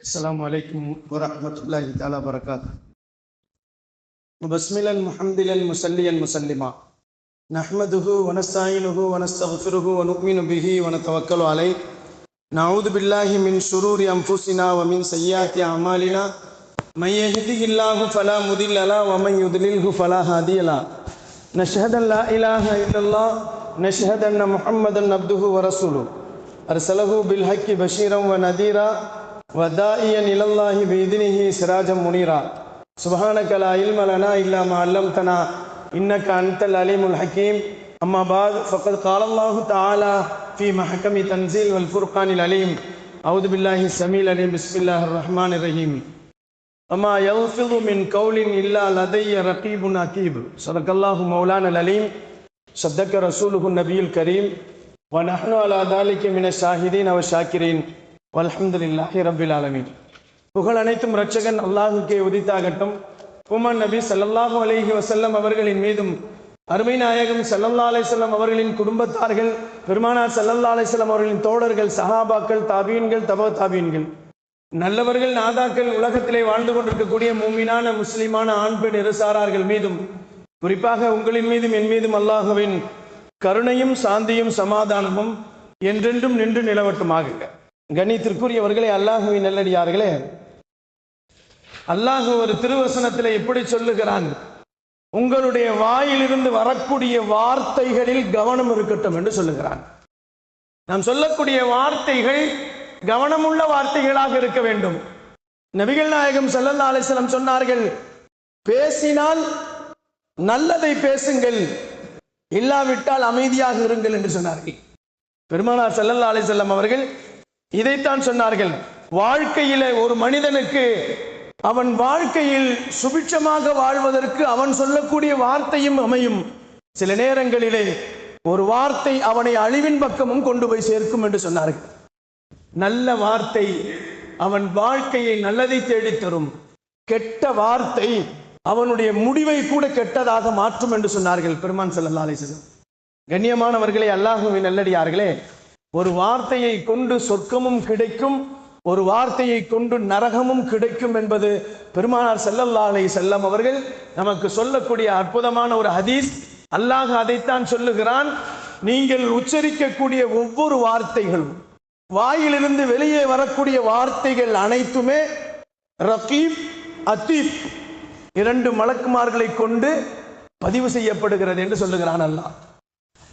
السلام عليكم ورحمة الله تعالى وبركاته. بسملا محمدلا مسليا مسلما نحمده ونستعينه ونستغفره ونؤمن به ونتوكل عليه. نعوذ بالله من شرور أنفسنا ومن سيئات أعمالنا. من يهده الله فلا مضل له ومن يضلله فلا هادي له. نشهد أن لا إله إلا الله نشهد أن محمدا عبده ورسوله. أرسله بالحق بشيرا ونذيرا. ودائيا إلى الله بإذنه سراجا منيرا. سبحانك لا علم لنا إلا ما علمتنا إنك أنت العليم الحكيم. أما بعد فقد قال الله تعالى في محكم تنزيل والفرقان العليم. أعوذ بالله السميع العليم. بسم الله الرحمن الرحيم. وما يلفظ من قول إلا لدي رقيب عتيب. صدق الله مولانا العليم. صدق رسوله النبي الكريم. ونحن على ذلك من الشاهدين والشاكرين. அலமதுல்லாஹி ரபில் புகழ் அனைத்தும் ரட்சகன் அல்லாஹுக்கே உதித்தாகட்டும். உமன் நபி சல்லல்லாஹு அலஹி வசல்லம் அவர்களின் மீதும் அருமை நாயகம் சல்லல்லா அலிசல்லாம் அவர்களின் குடும்பத்தார்கள் பெருமானார் சல்லல்லா அலிசல்லாம் அவர்களின் தோழர்கள் சஹாபாக்கள் தாபீன்கள் தபோ தாபியன்கள் நல்லவர்கள் நாதாக்கள் உலகத்திலே வாழ்ந்து கொண்டிருக்கக்கூடிய மூமினான முஸ்லிமான ஆண் பெண் இருசாரார்கள் மீதும் குறிப்பாக உங்களின் மீதும் என் மீதும் அல்லாஹுவின் கருணையும் சாந்தியும் சமாதானமும் என்றென்றும் நின்று நிலவட்டுமாக கணித்திற்குரியவர்களே அல்லாஹுவின் நல்லடியார்களே அல்லாஹு ஒரு திருவசனத்தில் எப்படி சொல்லுகிறான்? உங்களுடைய வாயிலிருந்து வரக்கூடிய வார்த்தைகளில் கவனம் இருக்கட்டும் என்று சொல்லுகிறான். நாம் சொல்லக்கூடிய வார்த்தைகள் கவனமுள்ள வார்த்தைகளாக இருக்க வேண்டும். நபிகள் நாயகம் செல்லல்லா அலைஹி சொன்னார்கள் பேசினால் நல்லதை பேசுங்கள் இல்லாவிட்டால் அமைதியாக இருங்கள் என்று சொன்னார்கள். பெருமானார் செல்லல்லா அலிசல்லம் அவர்கள் இதைத்தான் சொன்னார்கள். வாழ்க்கையில ஒரு மனிதனுக்கு அவன் வாழ்க்கையில் சுபிட்சமாக வாழ்வதற்கு அவன் சொல்லக்கூடிய வார்த்தையும் அமையும். சில நேரங்களிலே ஒரு வார்த்தை அவனை அழிவின் பக்கமும் கொண்டு போய் சேர்க்கும் என்று சொன்னார்கள். நல்ல வார்த்தை அவன் வாழ்க்கையை நல்லதை தேடித் தரும் கெட்ட வார்த்தை அவனுடைய முடிவை கூட கெட்டதாக மாற்றும் என்று சொன்னார்கள் பெருமான் ஸல்லல்லாஹு கண்ணியமானவர்களே அல்லாஹுவின் நல்லடியார்களே ஒரு வார்த்தையை கொண்டு சொர்க்கமும் கிடைக்கும் ஒரு வார்த்தையை கொண்டு நரகமும் கிடைக்கும் என்பது பெருமானார் செல்லல்லா அலை செல்லம் அவர்கள் நமக்கு சொல்லக்கூடிய அற்புதமான ஒரு ஹதீஸ். அல்லாஹ் அதைத்தான் சொல்லுகிறான் நீங்கள் உச்சரிக்கக்கூடிய ஒவ்வொரு வார்த்தைகளும் வாயிலிருந்து வெளியே வரக்கூடிய வார்த்தைகள் அனைத்துமே ரகீப் அதீப் இரண்டு மலக்குமார்களை கொண்டு பதிவு செய்யப்படுகிறது என்று சொல்லுகிறான் அல்லாஹ்.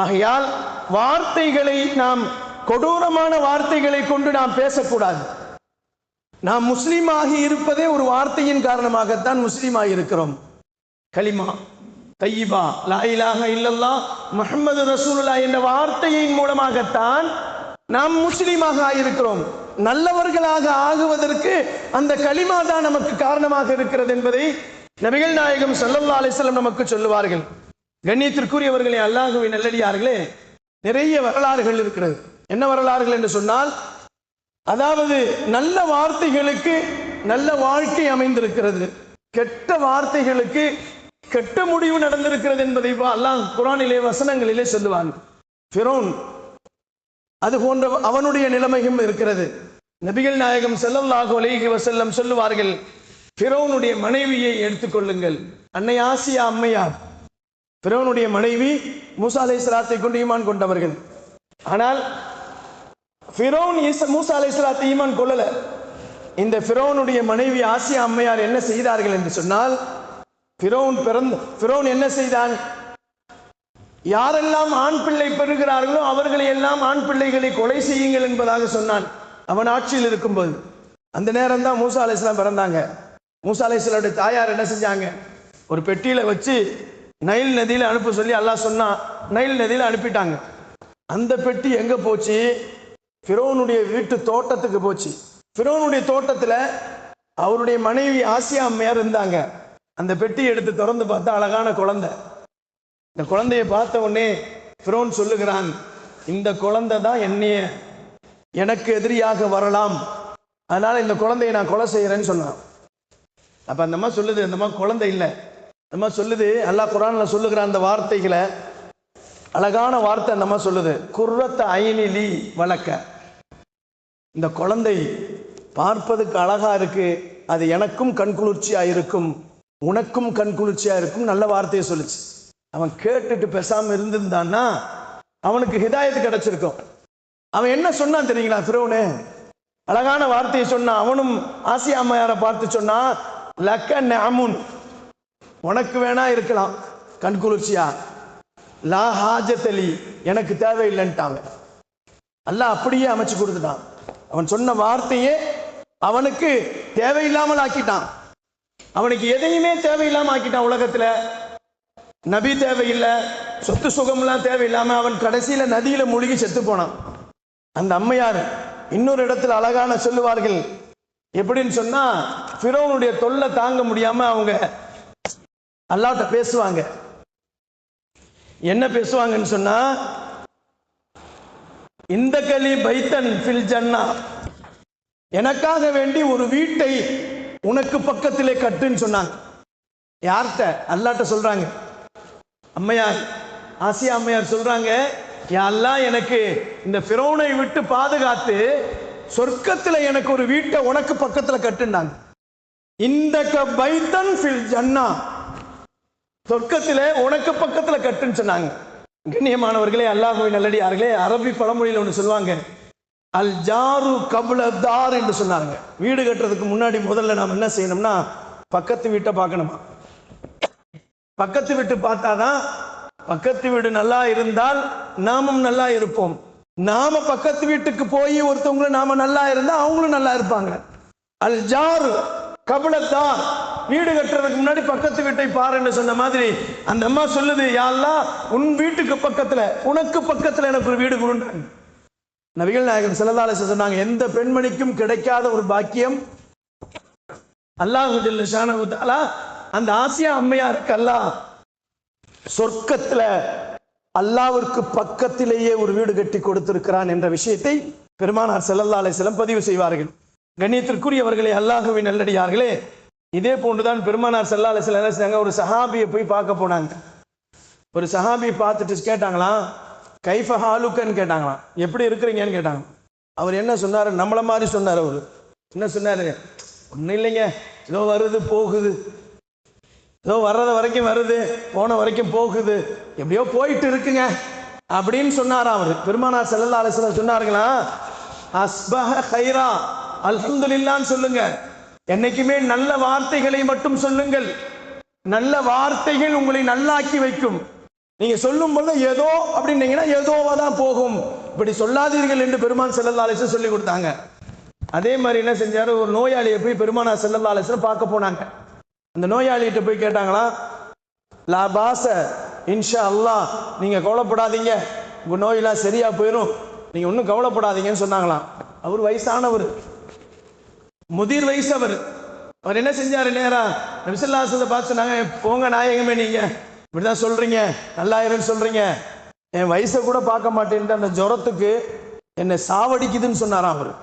ஆகையால் வார்த்தைகளை நாம் கொடூரமான வார்த்தைகளை கொண்டு நாம் பேசக்கூடாது. நாம் முஸ்லீமாகி இருப்பதே ஒரு வார்த்தையின் காரணமாகத்தான் முஸ்லீமாக இருக்கிறோம். கலிமா தையிபா லா இல்லல்லா முகமது ரசூலுல்லா என்ற வார்த்தையின் மூலமாகத்தான் நாம் முஸ்லீமாக ஆயிருக்கிறோம். நல்லவர்களாக ஆகுவதற்கு அந்த களிமா தான் நமக்கு காரணமாக இருக்கிறது என்பதை நபிகள் நாயகம் சல்லல்லா அலிஸ்லம் நமக்கு சொல்லுவார்கள். கண்ணியத்திற்குரியவர்களே அல்லாஹுவின் நல்லடியார்களே நிறைய வரலாறுகள் இருக்கிறது. என்ன வரலாறுகள் என்று சொன்னால் அதாவது நல்ல வார்த்தைகளுக்கு நல்ல வாழ்க்கை அமைந்திருக்கிறது. கெட்ட வார்த்தைகளுக்கு கெட்ட முடிவு நடந்திருக்கிறது என்பதை அல்லாஹ் குரானிலே வசனங்களிலே சொல்லுவான் ஃபிரோன் அது போன்ற அவனுடைய நிலைமையும் இருக்கிறது. நபிகள் நாயகம் ஸல்லல்லாஹு அலைஹி வசல்லம் சொல்லுவார்கள் ஃபிரோனுடைய மனைவியை எடுத்துக்கொள்ளுங்கள் அன்னை ஆசியா அம்மையார் பிறவனுடைய மனைவி மூசா அலை சலாத்தை கொண்டு ஈமான் கொண்டவர்கள். ஆனால் ஃபிரோன் மூசா அலை சலாத்தை ஈமான் கொள்ளல. இந்த ஃபிரோனுடைய மனைவி ஆசியா அம்மையார் என்ன செய்தார்கள் என்று சொன்னால் ஃபிரோன் பிறந்த ஃபிரோன் என்ன செய்தான்? யாரெல்லாம் ஆண் பிள்ளை பெறுகிறார்களோ அவர்களை எல்லாம் ஆண் பிள்ளைகளை கொலை செய்யுங்கள் என்பதாக சொன்னான். அவன் ஆட்சியில் இருக்கும்போது. அந்த நேரம் தான் மூசா அலைஸ்லாம் பிறந்தாங்க. மூசா அலைஸ்லாவுடைய தாயார் என்ன செஞ்சாங்க? ஒரு பெட்டியில வச்சு நைல் நதியில் அனுப்ப சொல்லி அல்லாஹ் சொன்னான் நைல் நதியில் அனுப்பிட்டாங்க. அந்த பெட்டி எங்கே போச்சு? ஃபிரோனுடைய வீட்டு தோட்டத்துக்கு போச்சு. ஃபிரோனுடைய தோட்டத்தில் அவருடைய மனைவி ஆசியா அம்மையார் இருந்தாங்க. அந்த பெட்டி எடுத்து திறந்து பார்த்தா அழகான குழந்தை. இந்த குழந்தையை பார்த்த உடனே ஃபிரோன் சொல்லுகிறான் இந்த குழந்தை தான் என்னைய எனக்கு எதிரியாக வரலாம். அதனால் இந்த குழந்தையை நான் கொலை செய்கிறேன்னு சொன்னான். அப்போ அந்தம்மா சொல்லுது அந்த குழந்தை இல்லை. நம்ம சொல்லுது அல்லாஹ் குரான்ல சொல்லுகிற அந்த வார்த்தைகளை அழகான வார்த்தை நம்ம சொல்லுது. குர்ரத்த அயனிலி வழக்க இந்த குழந்தை பார்ப்பதுக்கு அழகா இருக்கு அது எனக்கும் கண்குளிர்ச்சியா இருக்கும் உனக்கும் கண்குளிர்ச்சியா இருக்கும் நல்ல வார்த்தையை சொல்லுச்சு. அவன் கேட்டுட்டு பேசாம இருந்திருந்தான்னா அவனுக்கு ஹிதாயத்து கிடைச்சிருக்கும். அவன் என்ன சொன்னான் தெரியுங்களா திருவனு அழகான வார்த்தையை சொன்னான். அவனும் ஆசியா அம்மையாரை பார்த்து சொன்னான் லக்க நமுன் உனக்கு வேணா இருக்கலாம். கண்குளிர்ச்சியா லா ஹாஜத்தலி எனக்கு தேவையில்லைன்ட்டாங்க. அல்லாஹ் அப்படியே அமைச்சு கொடுத்துட்டான். அவன் சொன்ன வார்த்தையே அவனுக்கு தேவையில்லாமல் ஆக்கிட்டான். அவனுக்கு எதையுமே தேவையில்லாமல் ஆக்கிட்டான் உலகத்துல. நபி தேவையில்லை சொத்து சுகம்லாம் தேவையில்லாமல் அவன் கடைசியில் நதியில் மூழ்கி செத்து போனான். அந்த அம்மையார் இன்னொரு இடத்துல அழகான சொல்லுவார்கள். எப்படின்னு சொன்னால் ஃபிரோனுடைய தொல்லை தாங்க முடியாமல் அவங்க அல்லாட்ட பேசுவாங்க. என்ன பேசுவாங்கன்னு சொன்னா இந்த கலி பைத்தன் ஃபில் ஜன்னா. எனக்காக வேண்டி ஒரு வீட்டை உனக்கு பக்கத்திலே கட்டுன்னு சொன்னாங்க. யார்கிட்ட? அல்லாட்ட சொல்றாங்க. அம்மையார் ஆசியா அம்மையார் சொல்றாங்க எல்லாம் எனக்கு இந்த ஃபிரௌனை விட்டு பாதுகாத்து சொர்க்கத்தில் எனக்கு ஒரு வீட்டை உனக்கு பக்கத்தில் கட்டுண்டாங்க இந்த க பைத்தன் ஃபில் ஜன்னா. சொர்க்கத்தில் உனக்கு பக்கத்தில் கட்டுன்னு சொன்னாங்க. கண்ணியமானவர்களே நல்லடி நல்லடியார்களே அரபி பழமொழியில் ஒன்று சொல்லுவாங்க. அல் ஜாரு கபுல தார் என்று சொன்னாங்க. வீடு கட்டுறதுக்கு முன்னாடி முதல்ல நாம் என்ன செய்யணும்னா பக்கத்து வீட்டை பார்க்கணுமா? பக்கத்து வீட்டு பார்த்தாதான் பக்கத்து வீடு நல்லா இருந்தால் நாமும் நல்லா இருப்போம். நாம பக்கத்து வீட்டுக்கு போய் ஒருத்தவங்களும் நாம நல்லா இருந்தா அவங்களும் நல்லா இருப்பாங்க. அல் ஜாரு கபலத்தார் வீடு கட்டுறதுக்கு முன்னாடி பக்கத்து வீட்டை பாருன்னு சொன்ன மாதிரி அந்த அம்மா சொல்லுது யாரெல்லாம் உன் வீட்டுக்கு பக்கத்துல உனக்கு பக்கத்துல எனக்கு ஒரு வீடு கொடுண்டாங்க நபிகள் நாயகன் செல்லதால சொன்னாங்க எந்த பெண்மணிக்கும் கிடைக்காத ஒரு பாக்கியம் அல்லாஹு அந்த ஆசியா அம்மையாருக்கு அல்லாஹ் சொர்க்கத்துல அல்லாவிற்கு பக்கத்திலேயே ஒரு வீடு கட்டி கொடுத்திருக்கிறான் என்ற விஷயத்தை பெருமானார் ஸல்லல்லாஹு அலைஹி பதிவு செய்வார்கள். கண்ணியத்திற்குரியவர்களே அல்லாஹுவின் நல்லடியார்களே இதே போன்றுதான் பெருமானார் செல்லா அலைஹி என்ன செஞ்சாங்க ஒரு சஹாபியை போய் பார்க்க போனாங்க. ஒரு சஹாபி பார்த்துட்டு கேட்டாங்களாம் கைஃப ஹாலுக்கன்னு கேட்டாங்களாம். எப்படி இருக்கிறீங்கன்னு கேட்டாங்க அவர் என்ன சொன்னார்? நம்மள மாதிரி சொன்னார் அவர். என்ன சொன்னார்? ஒன்றும் இல்லைங்க. ஏதோ வருது போகுது. ஏதோ வர்றது வரைக்கும் வருது. போன வரைக்கும் போகுது. எப்படியோ போயிட்டு இருக்குங்க. அப்படின்னு சொன்னாராம் அவர். பெருமானார் செல்லல்லா அலைஹி சொன்னாருங்களா அஸ்பஹ ஹைரா அல்ஹம்துலில்லான்னு சொல்லுங்க. என்னைக்குமே நல்ல வார்த்தைகளை மட்டும் சொல்லுங்கள். நல்ல வார்த்தைகள் உங்களை நல்லாக்கி வைக்கும். நீங்க சொல்லும் பொழுது ஏதோ அப்படின்னீங்கன்னா ஏதோவா தான் போகும். இப்படி சொல்லாதீர்கள் என்று பெருமான் ஸல்லல்லாஹு அலைஹி சொல்லி கொடுத்தாங்க. அதே மாதிரி என்ன செஞ்சாரு? ஒரு நோயாளியை போய் பெருமானா ஸல்லல்லாஹு பார்க்க போனாங்க. அந்த நோயாளிகிட்ட போய் கேட்டாங்களா? லா பாச இன்ஷா அல்லாஹ் நீங்க கவலைப்படாதீங்க. உங்க நோயெல்லாம் சரியா போயிடும் நீங்க ஒன்றும் கவலைப்படாதீங்கன்னு சொன்னாங்களாம். அவர் வயசானவர். முதிர் வயசு அவர். அவர் என்ன செஞ்சாரு நேரா நபிசல்லாசத்தை பார்த்து சொன்னாங்க போங்க நாயகமே நீங்க. இப்படிதான் சொல்றீங்க. நல்லாயிருன்னு சொல்றீங்க. என் வயசை கூட பார்க்க மாட்டேன்ட்டு அந்த ஜுரத்துக்கு என்னை சாவடிக்குதுன்னு சொன்னாராம் அவர்.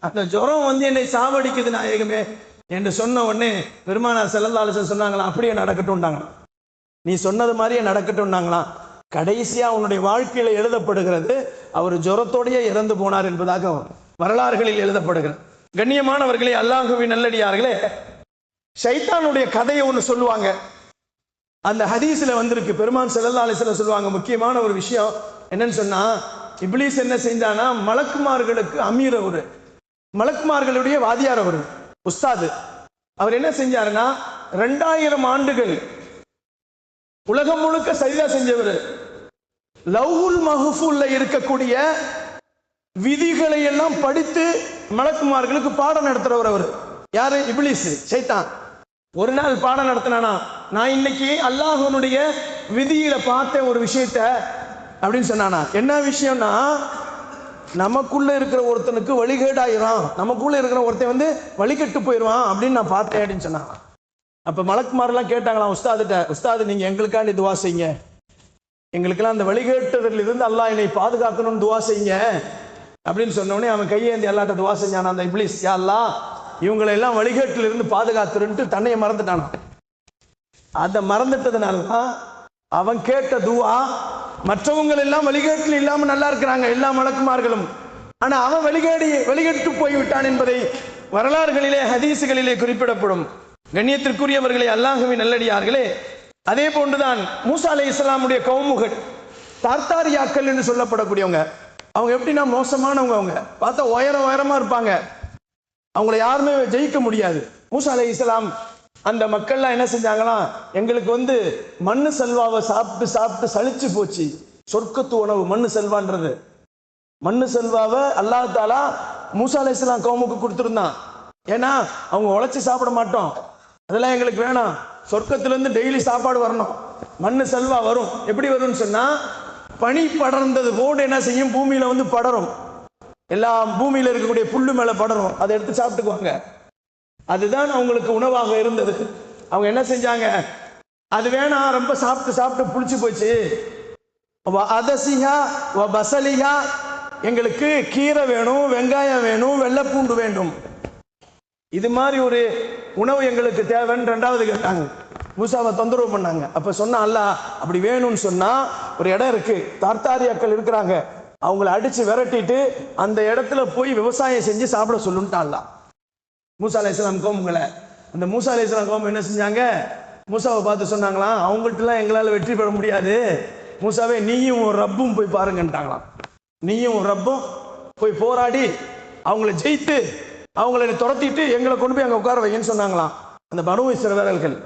அந்த ஜுரம் வந்து என்னை சாவடிக்குது நாயகமே என்று சொன்ன உடனே பெருமானா செல்லந்தாலசன் சொன்னாங்களாம் அப்படியே நடக்கட்டும்டாங்களாம் நீ சொன்னது மாதிரியே நடக்கட்டும்னாங்களாம். கடைசியாக உன்னுடைய வாழ்க்கையில் எழுதப்படுகிறது அவர் ஜுரத்தோடையே இறந்து போனார் என்பதாக வரலாறுகளில் எழுதப்படுகிறது. கண்ணியமானவர்களே அல்லாஹுவின் நல்லடியார்களே சைத்தானுடைய கதையை ஒன்று சொல்லுவாங்க. அந்த ஹதீஸ்ல வந்திருக்கு. பெருமான் ஸல்லல்லாஹு சொல்லுவாங்க முக்கியமான ஒரு விஷயம் என்னன்னு சொன்னா இப்லீஸ் என்ன செஞ்சானா மலக்குமார்களுக்கு அமீர் அவரு மலக்குமார்களுடைய வாதியார் அவர் உஸ்தாது. அவர் என்ன செஞ்சாருன்னா ரெண்டாயிரம் ஆண்டுகள் உலகம் முழுக்க சரிதா செஞ்சவர். லவ்ஹுல் மஹ்ஃபூல்ல இருக்கக்கூடிய விதிகளை எல்லாம் படித்து மலக்குமார்களுக்கு பாடம் நடத்துறவர் அவர். யாரு? இபிலிஸ் சைத்தான். ஒரு நாள் பாடம் நடத்தினானா? நான் இன்னைக்கு அல்லாஹனுடைய விதியில பார்த்த ஒரு விஷயத்த அப்படின்னு சொன்னானா. என்ன விஷயம்னா நமக்குள்ள இருக்கிற ஒருத்தனுக்கு வழிகேடாயிரும் நமக்குள்ள இருக்கிற ஒருத்தன் வந்து வழிகெட்டு போயிடுவான் அப்படின்னு நான் பார்த்தேன் அப்படின்னு சொன்னான். அப்ப மலக்குமாரெல்லாம் கேட்டாங்களாம் உஸ்தாதுட்ட உஸ்தாது நீங்க எங்களுக்காண்டி துவா செய்யுங்க. எங்களுக்கெல்லாம் அந்த வழிகேட்டதில் இருந்து அல்லாஹ் என்னை பாதுகாக்கணும்னு துவா செய்யுங்க. அப்படின்னு சொன்ன உடனே அவன் கையேந்தி அல்லாட்ட துவா செஞ்சான் அந்த இப்ளீஸ்? யாரெல்லாம் இவங்களெல்லாம் இவங்களை எல்லாம் வழிகேட்டில் இருந்து பாதுகாத்துருன்ட்டு தன்னையை மறந்துட்டானான் அதை மறந்துட்டதுனால தான் அவன் கேட்ட துவா மற்றவங்கள் எல்லாம் வழிகேட்டில் இல்லாமல் நல்லா இருக்கிறாங்க எல்லா மலக்குமார்களும். ஆனால் அவன் வெளிகேடி வெளிகெட்டு போய்விட்டான் என்பதை வரலாறுகளிலே ஹதீசுகளிலே குறிப்பிடப்படும். கண்ணியத்திற்குரியவர்களே அல்லாஹுவின் நல்லடியார்களே அதே போன்றுதான் மூசா அலை இஸ்லாமுடைய கவுமுகள் தார்த்தாரியாக்கள் என்று சொல்லப்படக்கூடியவங்க. அவங்க எப்படின்னா மோசமானவங்க அவங்க. பார்த்தா உயரம் உயரமா இருப்பாங்க. அவங்கள யாருமே ஜெயிக்க முடியாது. மூசா அலை இஸ்லாம் அந்த மக்கள்லாம் என்ன செஞ்சாங்களாம் எங்களுக்கு வந்து மண்ணு செல்வாவை சாப்பிட்டு சாப்பிட்டு சளிச்சு போச்சு. சொர்க்கத்து உணவு மண்ணு செல்வான்றது. மண்ணு செல்வாவை அல்லாஹ் தாலா மூசா அலை இஸ்லாம் கவுமுக்கு கொடுத்துருந்தான். ஏன்னா அவங்க உழைச்சி சாப்பிட மாட்டோம். அதெல்லாம் எங்களுக்கு வேணாம். சொர்க்கத்துலேருந்து டெய்லி சாப்பாடு வரணும். மண்ணு செல்வா வரும். எப்படி வரும்னு சொன்னால் பனி படர்ந்தது போடு என்ன செய்யும்? பூமியில வந்து படரும். எல்லாம் பூமியில இருக்கக்கூடிய புல்லு மேல படரும். அதை எடுத்து சாப்பிட்டுக்குவாங்க. அதுதான் அவங்களுக்கு உணவாக இருந்தது. அவங்க என்ன செஞ்சாங்க? அது வேணாம் ரொம்ப சாப்பிட்டு சாப்பிட்டு புளிச்சு போச்சு. வ அதசிஹா எங்களுக்கு கீரை வேணும் வெங்காயம் வேணும் வெள்ளைப்பூண்டு வேண்டும். இது மாதிரி ஒரு உணவு எங்களுக்கு தேவைன்னு ரெண்டாவது கேட்டாங்க. மூசாவை தொந்தரவு பண்ணாங்க. அப்போ சொன்னா அல்ல அப்படி வேணும்னு சொன்னா ஒரு இடம் இருக்கு. தார்த்தாரியாக்கள் இருக்கிறாங்க. அவங்கள அடிச்சு விரட்டிட்டு அந்த இடத்துல போய் விவசாயம் செஞ்சு சாப்பிட சொல்லுன்ட்டான் மூசா அலி இஸ்லாம் கோமுங்களை அந்த மூசா அலி இஸ்லாம் கோம் என்ன செஞ்சாங்க? மூசாவை பார்த்து சொன்னாங்களாம் அவங்கள்ட்டலாம் எங்களால் வெற்றி பெற முடியாது. மூசாவே நீயும் ஒரு ரப்பும் போய் பாருங்கன்ட்டாங்களாம். நீயும் ஒரு ரப்பும் போய் போராடி அவங்கள ஜெயித்து அவங்கள துரத்திட்டு எங்களை கொண்டு போய் அங்கே உட்கார வைங்கன்னு சொன்னாங்களாம். அந்த பனு இஸ்ரவேலர்கள்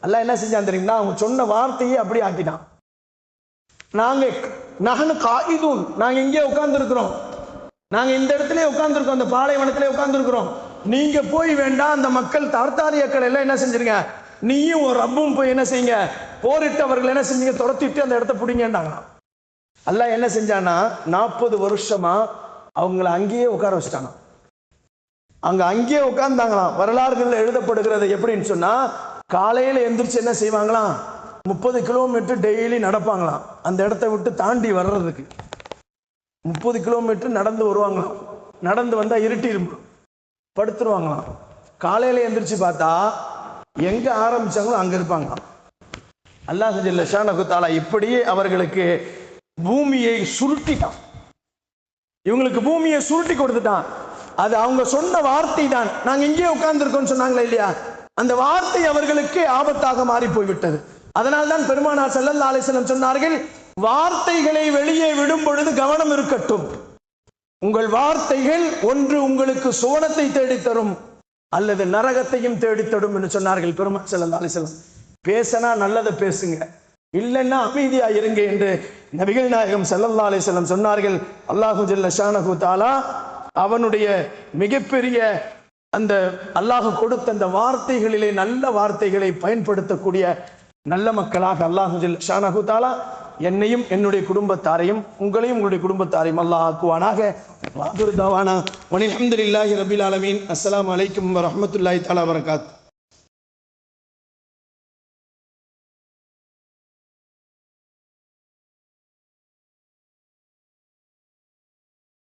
அல்ல என்ன செஞ்சான் தெரியுங்களா? அவங்க சொன்ன வார்த்தையே அப்படி ஆக்கிட்டான். நாங்க நகனு காயிதூன். நாங்க இங்கே உட்காந்துருக்குறோம் நாங்கள் நாங்க இந்த இடத்துல உட்கார்ந்துருக்கோம். அந்த பாலைவனத்திலே உட்கார்ந்துருக்கிறோம். நீங்க போய் வேண்டாம். அந்த மக்கள் தார்த்தாரியக்கள் எல்லாம் என்ன செஞ்சிருங்க? நீயும் ஒரு ரப்பும் போய் என்ன செய்யுங்க? போரிட்டு அவர்கள் என்ன செஞ்சீங்க? துரத்திட்டு அந்த இடத்த பிடிங்கன்றாங்களாம். அல்ல என்ன செஞ்சானா நாற்பது வருஷமா அவங்கள அங்கேயே உட்கார வச்சுட்டானா அங்க அங்கேயே உட்கார்ந்தாங்களாம். வரலாறுகள் எழுதப்படுகிறது எப்படின்னு சொன்னா காலையில் எந்திரிச்சு என்ன செய்வாங்களாம்? முப்பது கிலோமீட்டர் டெய்லி நடப்பாங்களாம். அந்த இடத்த விட்டு தாண்டி வர்றதுக்கு. முப்பது கிலோமீட்டர் நடந்து வருவாங்களாம். நடந்து வந்தால் இருட்டிரும் படுத்துருவாங்களாம். காலையில் எந்திரிச்சு பார்த்தா எங்கே ஆரம்பித்தாங்களோ அங்கே இருப்பாங்களாம். அல்லாஹ் ஜல்ல ஷானஹு இப்படியே அவர்களுக்கு பூமியை சுருட்டிட்டான். இவங்களுக்கு பூமியை சுருட்டி கொடுத்துட்டான். அது அவங்க சொன்ன வார்த்தை தான் நாங்கள் இங்கேயே உட்காந்துருக்கோம்னு சொன்னாங்களே இல்லையா? அந்த வார்த்தை அவர்களுக்கு ஆபத்தாக மாறி போய்விட்டது அதனால்தான் பெருமானார் ஸல்லல்லாஹு அலைஹி சொன்னார்கள் வார்த்தைகளை வெளியே விடும் பொழுது கவனம் இருக்கட்டும். உங்கள் வார்த்தைகள் ஒன்று உங்களுக்கு சோனத்தை தேடித் தரும் அல்லது நரகத்தையும் தேடித்தரும் என்று சொன்னார்கள் பெருமாள் ஸல்லல்லாஹு ஆலேசனம் பேசினா நல்லதை பேசுங்க. இல்லைன்னா அமைதியா இருங்க என்று நபிகள் நாயகம் ஸல்லல்லாஹு அலைஹி சொன்னார்கள். அல்லாஹு ஜல்ல ஷானகு தாலா அவனுடைய மிகப்பெரிய அந்த அல்லாஹ் கொடுத்த அந்த வார்த்தைகளிலே நல்ல வார்த்தைகளை பயன்படுத்தக்கூடிய நல்ல மக்களாக அல்லாஹு ஜல்ல ஷானஹு தாலா என்னையும் என்னுடைய குடும்பத்தாரையும் உங்களையும் உங்களுடைய குடும்பத்தாரையும் அல்லாஹ் ஆக்குவானாக. வாதுர் தவானா. வனில் அஹமதுல்லாஹி ரபில் ஆலமீன். அஸ்ஸலாமு அலைக்கும் வரஹ்மத்துல்லாஹி தஆலா வரகாத்